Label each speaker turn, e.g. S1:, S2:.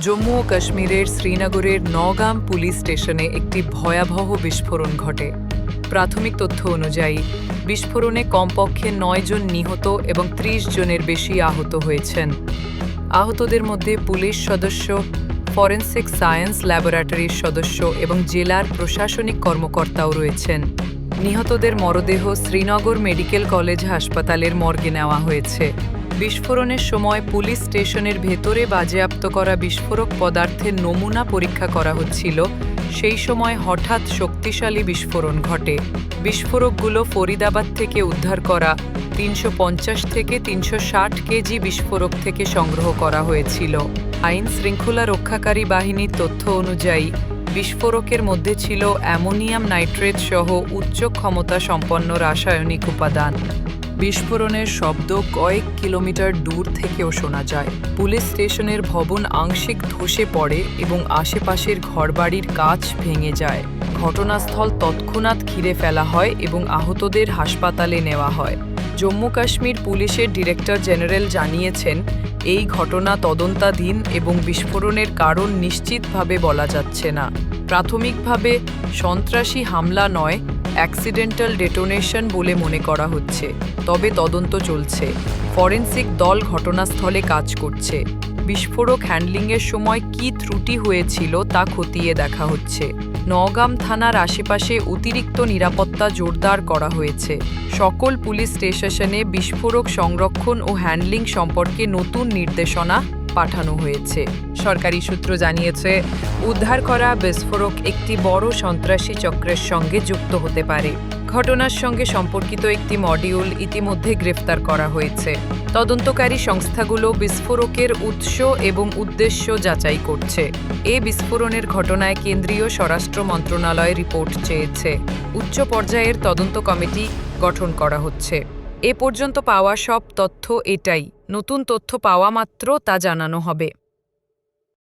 S1: জম্মু ও কাশ্মীরের শ্রীনগরের নগাম পুলিশ স্টেশনে একটি ভয়াবহ বিস্ফোরণ ঘটে। প্রাথমিক তথ্য অনুযায়ী, বিস্ফোরণে কমপক্ষে নয় জন নিহত এবং ত্রিশ জনের বেশি আহত হয়েছেন। আহতদের মধ্যে পুলিশ সদস্য, ফরেনসিক সায়েন্স ল্যাবরেটরির সদস্য এবং জেলার প্রশাসনিক কর্মকর্তাও রয়েছেন। নিহতদের মরদেহ শ্রীনগর মেডিকেল কলেজ হাসপাতালের মর্গে নেওয়া হয়েছে। বিস্ফোরণের সময় পুলিশ স্টেশনের ভেতরে বাজেয়াপ্ত করা বিস্ফোরক পদার্থের নমুনা পরীক্ষা করা হচ্ছিল। সেই সময় হঠাৎ শক্তিশালী বিস্ফোরণ ঘটে। বিস্ফোরকগুলো ফরিদাবাদ থেকে উদ্ধার করা, তিনশো পঞ্চাশ থেকে তিনশো ষাট কেজি বিস্ফোরক থেকে সংগ্রহ করা হয়েছিল। আইন শৃঙ্খলা রক্ষাকারী বাহিনীর তথ্য অনুযায়ী, বিস্ফোরকের মধ্যে ছিল অ্যামোনিয়াম নাইট্রেট সহ উচ্চ ক্ষমতা সম্পন্ন রাসায়নিক উপাদান। বিস্ফোরণের শব্দ কয়েক কিলোমিটার দূর থেকেও শোনা যায়। পুলিশ স্টেশনের ভবন আংশিক ধসে পড়ে এবং আশেপাশের ঘরবাড়ির কাচ ভেঙে যায়। ঘটনাস্থল তৎক্ষণাৎ ঘিরে ফেলা হয় এবং আহতদের হাসপাতালে নেওয়া হয়। জম্মু কাশ্মীর পুলিশের ডিরেক্টর জেনারেল জানিয়েছেন, এই ঘটনা তদন্তাধীন এবং বিস্ফোরণের কারণ নিশ্চিতভাবে বলা যাচ্ছে না। প্রাথমিকভাবে সন্ত্রাসী হামলা নয় অ্যাক্সিডেন্টাল ডেটোনেশন বলে মনে করা হচ্ছে। তবে তদন্ত চলছে। ফরেন্সিক দল ঘটনাস্থলে কাজ করছে। বিস্ফোরক হ্যান্ডলিংয়ের সময় কী ত্রুটি হয়েছিল তা খতিয়ে দেখা হচ্ছে। নওগাম থানার আশেপাশে অতিরিক্ত নিরাপত্তা জোরদার করা হয়েছে। সকল পুলিশ স্টেশনে বিস্ফোরক সংরক্ষণ ও হ্যান্ডলিং সম্পর্কে নতুন নির্দেশনা পাঠানো হয়েছে। সরকারি সূত্র জানিয়েছে, উদ্ধার করা বিস্ফোরক একটি বড় সন্ত্রাসী চক্রের সঙ্গে যুক্ত হতে পারে। ঘটনার সঙ্গে সম্পর্কিত একটি মডিউল ইতিমধ্যে গ্রেফতার করা হয়েছে। তদন্তকারী সংস্থাগুলো বিস্ফোরকের উৎস এবং উদ্দেশ্য যাচাই করছে। এ বিস্ফোরণের ঘটনায় কেন্দ্রীয় স্বরাষ্ট্র মন্ত্রণালয় রিপোর্ট চেয়েছে। উচ্চ পর্যায়ের তদন্ত কমিটি গঠন করা হচ্ছে। এ পর্যন্ত পাওয়া সব তথ্য এটাই। নতুন তথ্য পাওয়া মাত্র তা জানানো হবে।